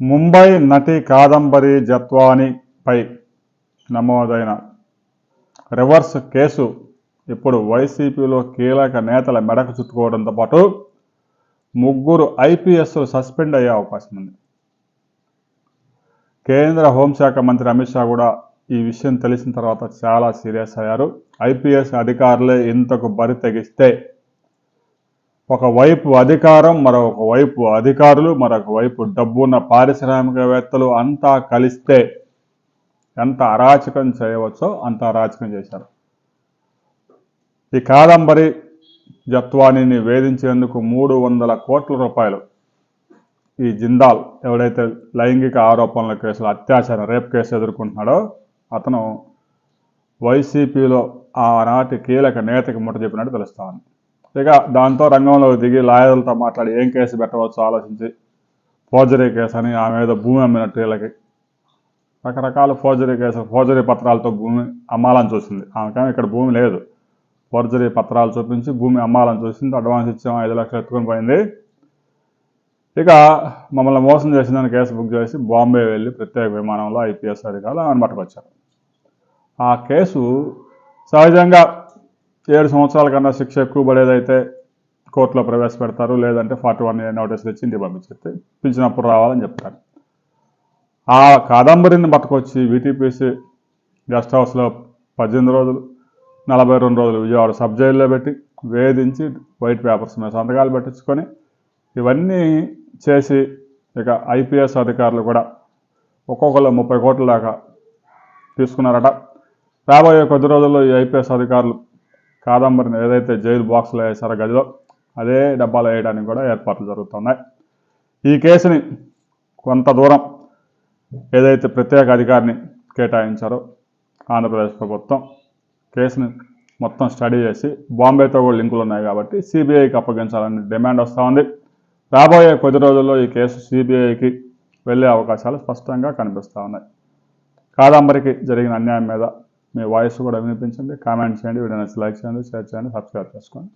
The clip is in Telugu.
ముంబై నటి కాదంబరి జత్వానిపై నమోదైన రివర్స్ కేసు ఇప్పుడు వైసీపీలో కీలక నేతల మెడకు చుట్టుకోవడంతో పాటు ముగ్గురు ఐపీఎస్లు సస్పెండ్ అయ్యే అవకాశం ఉంది. కేంద్ర హోంశాఖ మంత్రి అమిత్ షా కూడా ఈ విషయం తెలిసిన తర్వాత చాలా సీరియస్ అయ్యారు. ఐపీఎస్ అధికారులే ఇంతకు బరి తెగిస్తే ఒకవైపు అధికారం మరొక వైపు అధికారులు మరొక వైపు డబ్బున్న పారిశ్రామికవేత్తలు అంతా కలిస్తే ఎంత అరాచకం చేయవచ్చో అంత అరాచకం చేశారు. ఈ కాదంబరి జత్వానీని వేధించేందుకు మూడు వందల కోట్ల రూపాయలు. ఈ జిందాల్ ఎవడైతే లైంగిక ఆరోపణల కేసులు అత్యాచారం రేప్ కేసు ఎదుర్కొంటున్నాడో అతను వైసీపీలో ఆనాటి కీలక నేతకి ముట్ట చెప్పినట్టు తెలుస్తా ఉంది. ఇక దాంతో రంగంలో దిగి లాయర్లతో మాట్లాడి ఏం కేసు పెట్టవచ్చు ఆలోచించి ఫోర్జరీ కేసు అని ఆమె ఏదో భూమి అమ్మినట్టు వీళ్ళకి. రకరకాల ఫోర్జరీ కేసు ఫోర్జరీ పత్రాలతో భూమి అమ్మాలని చూసింది. ఆమెకేమో ఇక్కడ భూమి లేదు. ఫోర్జరీ పత్రాలు చూపించి భూమి అమ్మాలని చూసింది. అడ్వాన్స్ ఇచ్చాము ఐదు లక్షలు ఎత్తుకొని పోయింది. ఇక మమ్మల్ని మోసం చేసిందని కేసు బుక్ చేసి బాంబే వెళ్ళి ప్రత్యేక విమానంలో ఐపీఎస్ అధికారులు ఆమెను పట్టుకొచ్చారు. ఆ కేసు సహజంగా ఏడు సంవత్సరాల కన్నా శిక్ష ఎక్కువ పడేదైతే కోర్టులో ప్రవేశపెడతారు లేదంటే ఫార్టీ వన్ నోటీస్ తెచ్చి ఇంటికి పంపించేస్తే పిలిచినప్పుడు రావాలని చెప్తారు. ఆ కాదంబరిని పట్టుకొచ్చి వీటీపీసీ గెస్ట్ హౌస్లో పద్దెనిమిది రోజులు నలభై రెండు రోజులు విజయవాడ సబ్ జైల్లో పెట్టి వేధించి వైట్ పేపర్స్ మీద సంతకాలు పెట్టించుకొని ఇవన్నీ చేసి ఇక ఐపీఎస్ అధికారులు కూడా ఒక్కొక్కరు ముప్పై కోట్ల దాకా తీసుకున్నారట. రాబోయే కొద్ది రోజుల్లో ఈ ఐపీఎస్ అధికారులు కాదంబరిని ఏదైతే జైలు బాక్స్లో వేశారో గదిలో అదే డబ్బాలో వేయడానికి కూడా ఏర్పాట్లు జరుగుతున్నాయి. ఈ కేసుని కొంత దూరం ఏదైతే ప్రత్యేక అధికారిని కేటాయించారో ఆంధ్రప్రదేశ్ ప్రభుత్వం కేసుని మొత్తం స్టడీ చేసి బాంబేతో కూడా లింకులు ఉన్నాయి కాబట్టి సిబిఐకి అప్పగించాలని డిమాండ్ వస్తూ ఉంది. రాబోయే కొద్ది రోజుల్లో ఈ కేసు సిబిఐకి వెళ్ళే అవకాశాలు స్పష్టంగా కనిపిస్తూ ఉన్నాయి. కాదంబరికి జరిగిన అన్యాయం మీద మీ వాయిస్ కూడా వినిపించండి. కామెంట్ చేయండి. వీడియో నచ్చి లైక్ చేయండి షేర్ చేయండి సబ్స్క్రైబ్ చేసుకోండి.